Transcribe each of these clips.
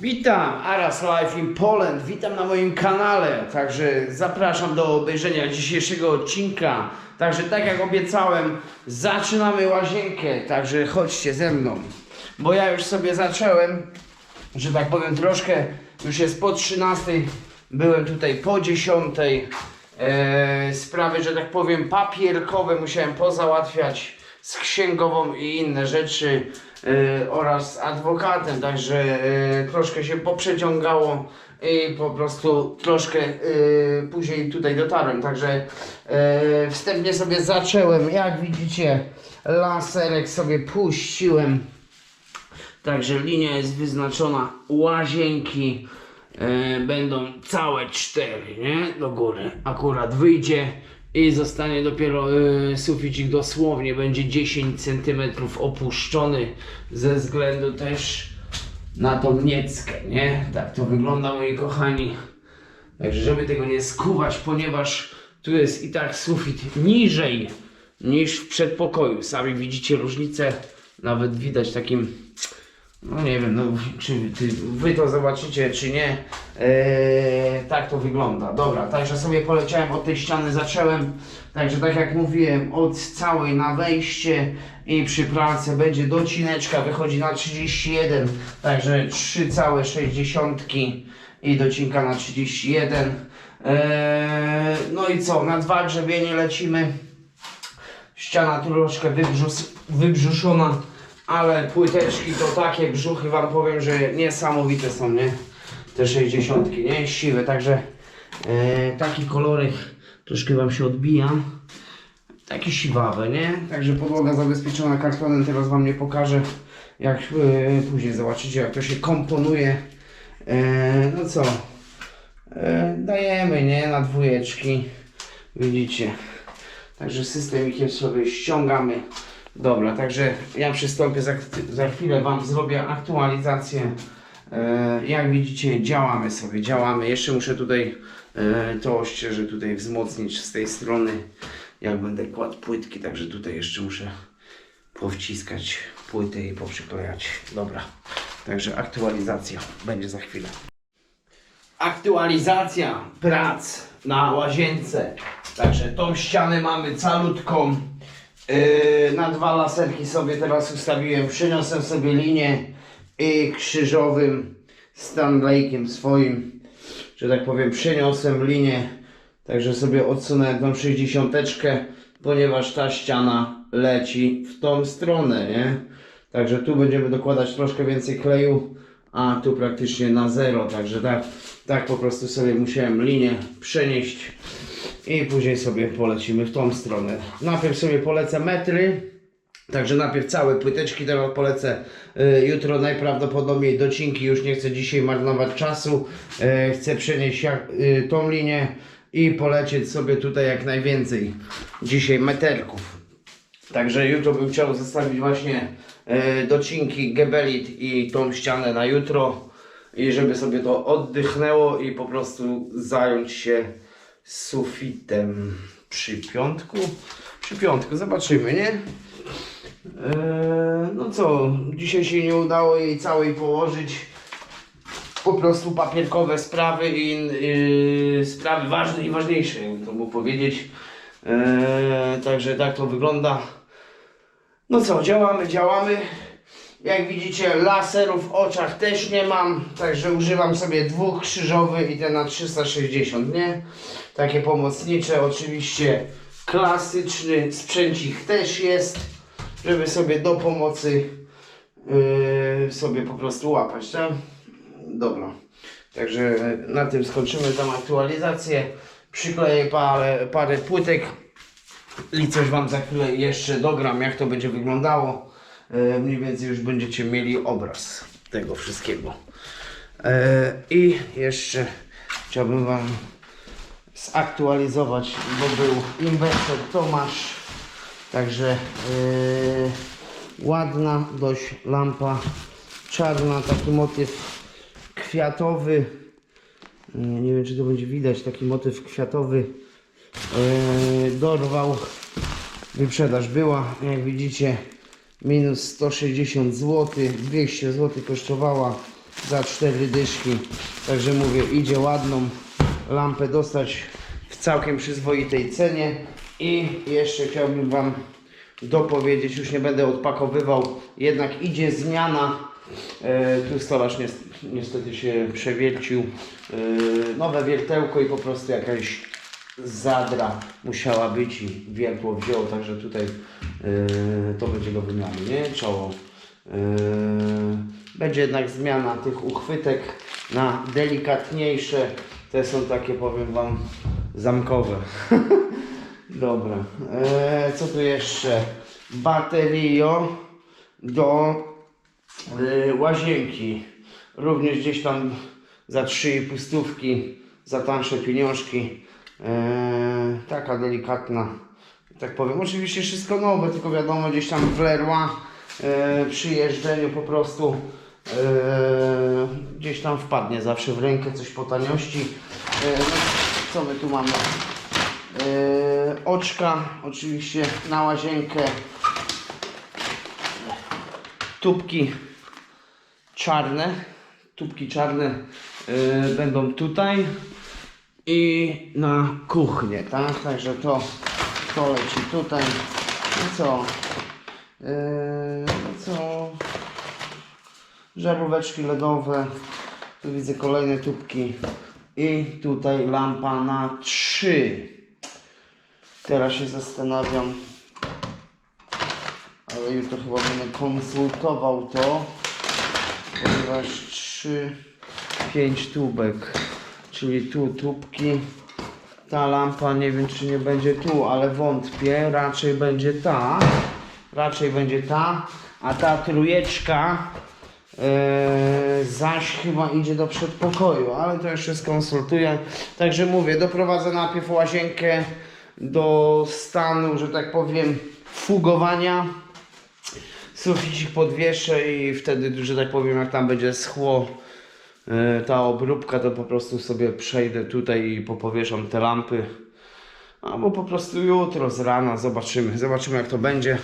Witam, Aras Life in Poland, witam na moim kanale, także zapraszam do obejrzenia dzisiejszego odcinka. Także tak jak obiecałem, zaczynamy łazienkę, także chodźcie ze mną. Bo ja już sobie zacząłem, że tak powiem troszkę, już jest po 13, byłem tutaj po 10. E, sprawy, że tak powiem, papierkowe musiałem pozałatwiać z księgową i inne rzeczy e, oraz adwokatem, także e, troszkę się poprzeciągało i po prostu troszkę e, później tutaj dotarłem, także wstępnie sobie zacząłem, jak widzicie laserek sobie puściłem. Także linia jest wyznaczona, łazienki będą całe cztery, nie? Do góry. Akurat wyjdzie i zostanie dopiero e, suficik dosłownie będzie 10 cm opuszczony ze względu też na tą nieckę, nie? Tak to wygląda moi kochani. Także żeby tego nie skuwać, ponieważ tu jest i tak sufit niżej niż w przedpokoju. Sami widzicie różnicę, nawet widać takim no nie wiem, no, czy ty, wy to zobaczycie, czy nie. Eee, tak to wygląda. Dobra, także sobie poleciałem od tej ściany, zacząłem. Także tak jak mówiłem, od całej na wejście i przy pralce będzie docineczka, wychodzi na 31, także 3 całe 60 i docinka na 31. Eee, no i co, na dwa grzebienie lecimy. Ściana troszkę wybrzus, wybrzuszona, ale płyteczki to takie brzuchy wam powiem, że niesamowite są, nie? Te 60, nie? Siwe, także e, taki kolorek troszkę wam się odbija. Takie siwawe, nie? Także podłoga zabezpieczona kartonem, teraz wam nie pokażę. Jak e, później zobaczycie, jak to się komponuje. E, no co? E, dajemy, nie? Na dwójeczki. Widzicie. Także systemikiem sobie ściągamy. Dobra, także ja przystąpię za, za chwilę Wam zrobię aktualizację. E, jak widzicie, działamy sobie, działamy. Jeszcze muszę tutaj e, to ościeże tutaj wzmocnić z tej strony. Jak będę kładł płytki, także tutaj jeszcze muszę powciskać płyty i poprzyklejać. Dobra, także aktualizacja będzie za chwilę. Aktualizacja prac na łazience. Także tą ścianę mamy calutką. Yy, na dwa laserki sobie teraz ustawiłem. Przyniosłem sobie linię i krzyżowym Stanleykiem swoim, że tak powiem, przyniosłem linię. Także sobie odsunąłem tą 60, ponieważ ta ściana leci w tą stronę, nie? Także tu będziemy dokładać troszkę więcej kleju, a tu praktycznie na zero. Także tak, tak po prostu sobie musiałem linię przenieść i później sobie polecimy w tą stronę. Najpierw sobie polecę metry. Także najpierw całe płyteczki, teraz polecę y, jutro najprawdopodobniej docinki, już nie chcę dzisiaj marnować czasu, y, chcę przenieść y, tą linię i polecieć sobie tutaj jak najwięcej dzisiaj meterków. Także jutro bym chciał zostawić właśnie docinki, gebelit i tą ścianę na jutro. I żeby sobie to oddychnęło i po prostu zająć się sufitem przy piątku. Przy piątku, zobaczymy, nie? E, no co, dzisiaj się nie udało jej całej położyć. Po prostu papierkowe sprawy i yy, sprawy ważne i ważniejsze, jakby to mógł powiedzieć. E, także tak to wygląda. No co, działamy, działamy. Jak widzicie, laserów w oczach też nie mam, także używam sobie dwóch krzyżowy i ten na 360, nie? Takie pomocnicze, oczywiście klasyczny sprzęcik też jest, żeby sobie do pomocy yy, sobie po prostu łapać, tak? Dobra, także na tym skończymy tą aktualizację. Przykleję parę, parę płytek i coś Wam za chwilę jeszcze dogram, jak to będzie wyglądało. E, mniej więcej już będziecie mieli obraz tego wszystkiego. E, I jeszcze chciałbym Wam zaktualizować, bo był inwestor Tomasz. Także e, ładna dość lampa czarna, taki motyw kwiatowy. Nie wiem, czy to będzie widać, taki motyw kwiatowy. Dorwał. Wyprzedaż była, jak widzicie, minus 160 zł, 200 zł kosztowała za cztery dyszki. Także mówię, idzie ładną lampę dostać w całkiem przyzwoitej cenie. I jeszcze chciałbym Wam dopowiedzieć, już nie będę odpakowywał, jednak idzie zmiana. E, tu stolarz nies- niestety się przewiercił. E, nowe wiertełko i po prostu jakaś zadra musiała być i wiertło wzięło, także tutaj e, to będzie do wymiany, nie? Czoło. E, będzie jednak zmiana tych uchwytek na delikatniejsze. Te są takie, powiem Wam, zamkowe. Dobra. E, co tu jeszcze? Baterio do e, łazienki. Również gdzieś tam za 3,5 stówki, za tańsze pieniążki. E, taka delikatna, tak powiem. Oczywiście wszystko nowe, tylko wiadomo gdzieś tam w Leroy e, przy jeżdżeniu po prostu e, gdzieś tam wpadnie zawsze w rękę coś po taniości. E, no, co my tu mamy? E, oczka oczywiście na łazienkę. Tubki czarne. Tubki czarne będą tutaj i na kuchnię, tak? Także to, to leci tutaj. No co? E, no co? Żaróweczki LEDowe. Tu widzę kolejne tubki. I tutaj lampa na 3. Teraz się zastanawiam, ale jutro chyba będę konsultował to, ponieważ 3, 5 tubek, czyli tu tubki. Ta lampa nie wiem czy nie będzie tu, ale wątpię, raczej będzie ta. Raczej będzie ta, a ta trójeczka Eee, zaś chyba idzie do przedpokoju, ale to jeszcze skonsultuję. Także mówię, doprowadzę najpierw łazienkę do stanu, że tak powiem, fugowania. Suficik podwieszę i wtedy, że tak powiem, jak tam będzie schło ta obróbka, to po prostu sobie przejdę tutaj i popowieszam te lampy. Albo po prostu jutro z rana zobaczymy. Zobaczymy jak to będzie,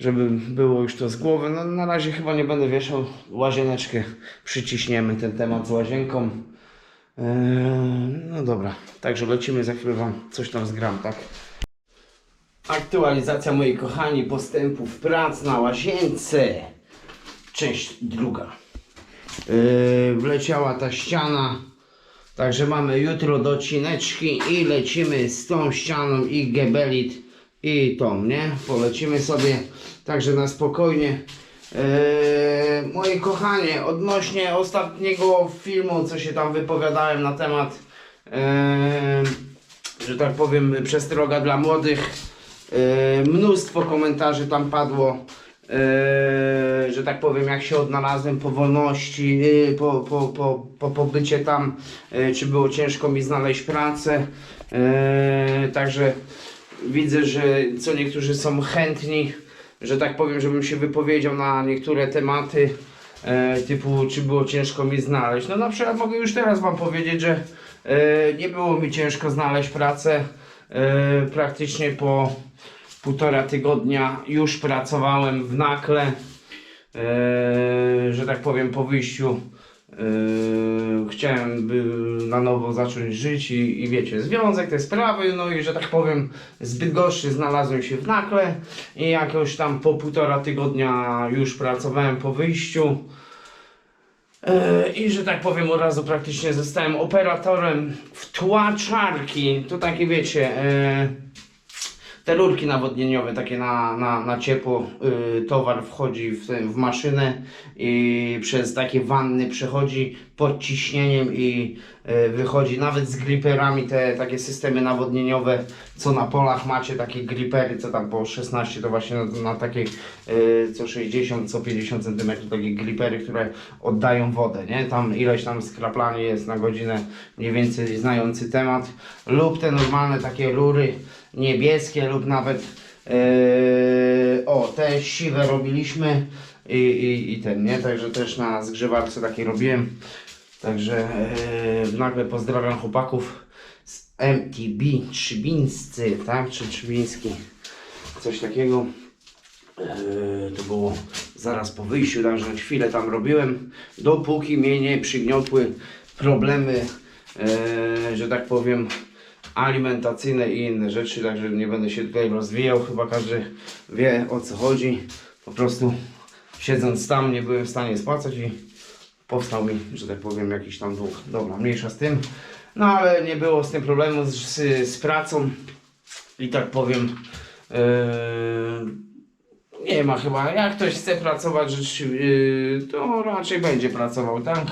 żeby było już to z głowy. No na razie chyba nie będę wieszał. Łazieneczkę przyciśniemy ten temat z łazienką. Eee, no dobra, także lecimy za chwilę wam coś tam zgram, tak? Aktualizacja moi kochani postępów prac na łazience. Część druga. Yy, wleciała ta ściana. Także mamy jutro docineczki i lecimy z tą ścianą i gebelit i tą, nie? Polecimy sobie także na spokojnie. Yy, moi kochanie, odnośnie ostatniego filmu, co się tam wypowiadałem na temat, yy, że tak powiem, przestroga dla młodych. Yy, mnóstwo komentarzy tam padło. Yy, że tak powiem, jak się odnalazłem po wolności, yy, po, po, po, po pobycie tam, yy, czy było ciężko mi znaleźć pracę. Yy, także widzę, że co niektórzy są chętni, że tak powiem, żebym się wypowiedział na niektóre tematy, e, typu czy było ciężko mi znaleźć. No na przykład mogę już teraz Wam powiedzieć, że e, nie było mi ciężko znaleźć pracę. E, praktycznie po półtora tygodnia już pracowałem w nakle, e, że tak powiem po wyjściu. e, chciałem na nowo zacząć żyć i, i wiecie, związek, te sprawy, no i że tak powiem zbyt gorszy znalazłem się w nakle i jakoś tam po półtora tygodnia już pracowałem po wyjściu. E, I że tak powiem, od razu praktycznie zostałem operatorem wtłaczarki. To takie wiecie, te rurki nawodnieniowe, takie na, na, na ciepło, y, towar wchodzi w, w maszynę i przez takie wanny przechodzi pod ciśnieniem i y, wychodzi nawet z griperami, te takie systemy nawodnieniowe, co na polach macie, takie gripery, co tam po 16, to właśnie na, na takiej y, co 60, co 50 cm, takie gripery, które oddają wodę, nie? Tam ileś tam skraplanie jest na godzinę, mniej więcej znający temat, lub te normalne takie rury, niebieskie lub nawet yy, o te siwe robiliśmy i, i, i ten nie, także też na zgrzewarce takiej robiłem. Także yy, nagle pozdrawiam chłopaków z MTB Trzybińscy, tak, czy Trzybiński? Coś takiego. Yy, to było zaraz po wyjściu, także chwilę tam robiłem, dopóki mnie nie przygniotły problemy, e, że tak powiem, alimentacyjne i inne rzeczy, także nie będę się tutaj rozwijał, chyba każdy wie o co chodzi. Po prostu siedząc tam nie byłem w stanie spłacać i powstał mi, że tak powiem, jakiś tam dług. Dobra, mniejsza z tym. No ale nie było z tym problemu z, z, z pracą i tak powiem. Yy, nie ma chyba. Jak ktoś chce pracować, yy, to raczej będzie pracował, tak?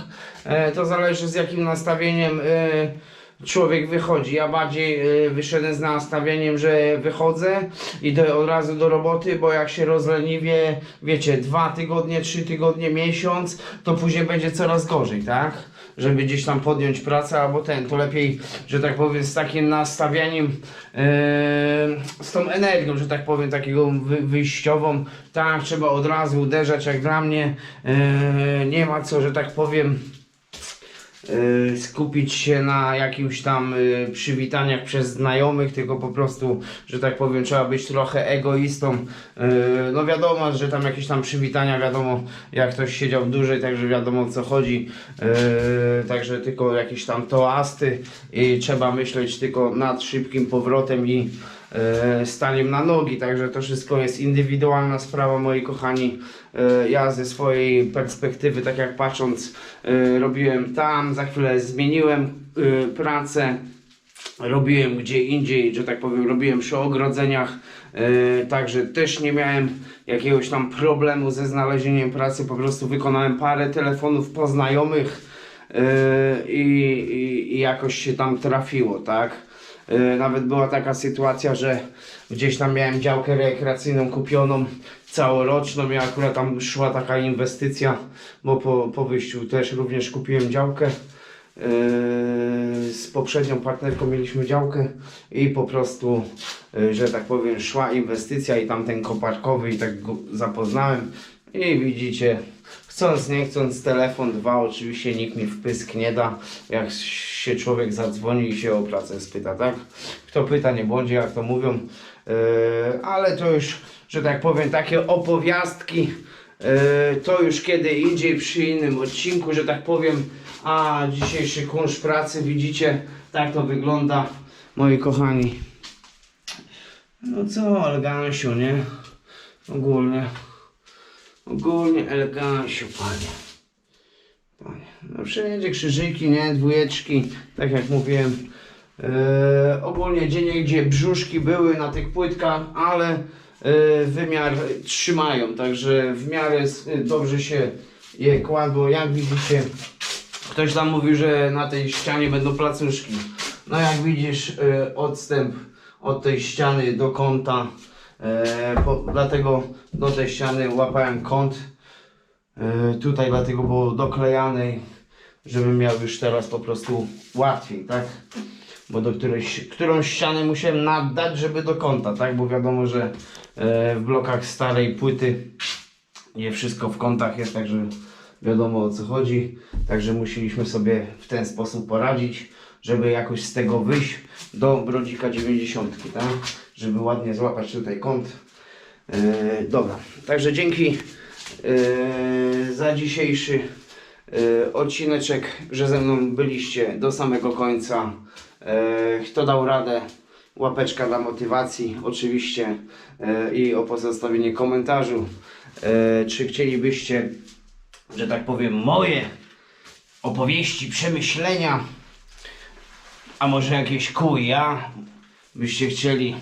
E, to zależy z jakim nastawieniem yy, człowiek wychodzi. Ja bardziej yy, wyszedłem z nastawieniem, że wychodzę, idę od razu do roboty, bo jak się rozleniwię, wiecie, dwa tygodnie, trzy tygodnie, miesiąc, to później będzie coraz gorzej, tak? żeby gdzieś tam podjąć pracę albo ten, to lepiej, że tak powiem, z takim nastawieniem, yy, z tą energią, że tak powiem, takiego wy, wyjściową, tak, trzeba od razu uderzać, jak dla mnie, yy, nie ma co, że tak powiem, y, skupić się na jakimś tam y, przywitaniach przez znajomych, tylko po prostu, że tak powiem, trzeba być trochę egoistą. Y, no wiadomo, że tam jakieś tam przywitania, wiadomo, jak ktoś siedział dłużej, także wiadomo o co chodzi. Y, także tylko jakieś tam toasty i trzeba myśleć tylko nad szybkim powrotem i staniem na nogi, także to wszystko jest indywidualna sprawa, moi kochani. E, ja ze swojej perspektywy, tak jak patrząc, e, robiłem tam, za chwilę zmieniłem e, pracę, robiłem gdzie indziej, że tak powiem, robiłem przy ogrodzeniach, e, także też nie miałem jakiegoś tam problemu ze znalezieniem pracy, po prostu wykonałem parę telefonów po znajomych e, i, i, i jakoś się tam trafiło, tak? E, Nawet była taka sytuacja, że gdzieś tam miałem działkę rekreacyjną kupioną całoroczną i akurat tam szła taka inwestycja, bo po, po wyjściu też również kupiłem działkę. Yy, z poprzednią partnerką mieliśmy działkę i po prostu, yy, że tak powiem, szła inwestycja i tamten koparkowy i tak go zapoznałem i widzicie, chcąc nie chcąc telefon dwa, oczywiście nikt mi wpysk nie da, jak się człowiek zadzwoni i się o pracę spyta, tak? Kto pyta nie błądzi, jak to mówią, yy, ale to już, że tak powiem, takie opowiastki, Yy, to już kiedy indziej przy innym odcinku, że tak powiem. A dzisiejszy kunsz pracy widzicie, tak to wygląda, moi kochani. No co, elegancjo, nie? Ogólnie. Ogólnie elegancjo, panie. Panie. No wszędzie krzyżyki, nie? Dwójeczki, tak jak mówiłem. Yy, ogólnie gdzie gdzie brzuszki były na tych płytkach, ale yy, wymiar trzymają, także w miarę s- dobrze się je kładło. Jak widzicie, ktoś tam mówił, że na tej ścianie będą placuszki. No jak widzisz, odstęp od tej ściany do kąta, yy, po, dlatego do tej ściany łapałem kąt. Yy, tutaj dlatego było doklejane, żebym miał już teraz po prostu łatwiej, tak? Bo do którejś, którą ścianę musiałem naddać, żeby do kąta, tak? Bo wiadomo, że e, w blokach starej płyty nie wszystko w kątach jest, także wiadomo o co chodzi. Także musieliśmy sobie w ten sposób poradzić, żeby jakoś z tego wyjść do Brodzika 90, tak? Żeby ładnie złapać tutaj kąt. E, dobra, także dzięki e, za dzisiejszy e, odcineczek, że ze mną byliście do samego końca. E, kto dał radę, łapeczka dla motywacji oczywiście e, i o pozostawienie komentarzu. E, czy chcielibyście, że tak powiem, moje opowieści, przemyślenia, a może jakieś kuja byście chcieli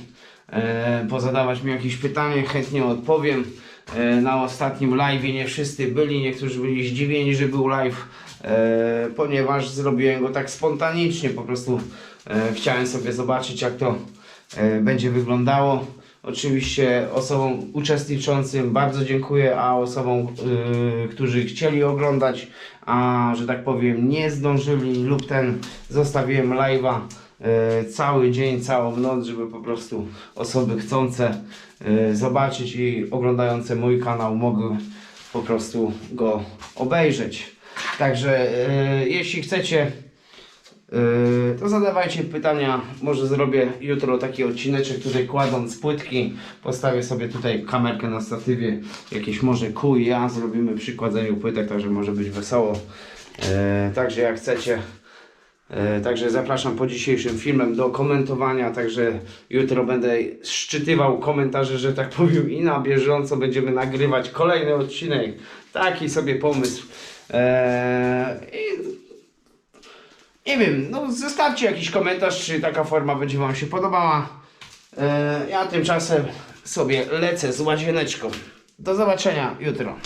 e, pozadawać mi jakieś pytanie, chętnie odpowiem. E, na ostatnim live nie wszyscy byli, niektórzy byli zdziwieni, że był live, e, ponieważ zrobiłem go tak spontanicznie, po prostu e, chciałem sobie zobaczyć jak to e, będzie wyglądało. Oczywiście osobom uczestniczącym bardzo dziękuję, a osobom, y, którzy chcieli oglądać, a że tak powiem nie zdążyli lub ten zostawiłem live'a y, cały dzień, całą noc, żeby po prostu osoby chcące y, zobaczyć i oglądające mój kanał mogły po prostu go obejrzeć. Także y, jeśli chcecie Yy, to zadawajcie pytania, może zrobię jutro taki odcineczek tutaj kładąc płytki, postawię sobie tutaj kamerkę na statywie, jakieś może i ja zrobimy przy kładzeniu płytek, także może być wesoło. Yy, także jak chcecie, yy, także zapraszam po dzisiejszym filmem do komentowania, także jutro będę szczytywał komentarze, że tak powiem i na bieżąco będziemy nagrywać kolejny odcinek, taki sobie pomysł. Yy, i nie wiem, no zostawcie jakiś komentarz, czy taka forma będzie Wam się podobała. E, ja tymczasem sobie lecę z łazieneczką. Do zobaczenia jutro.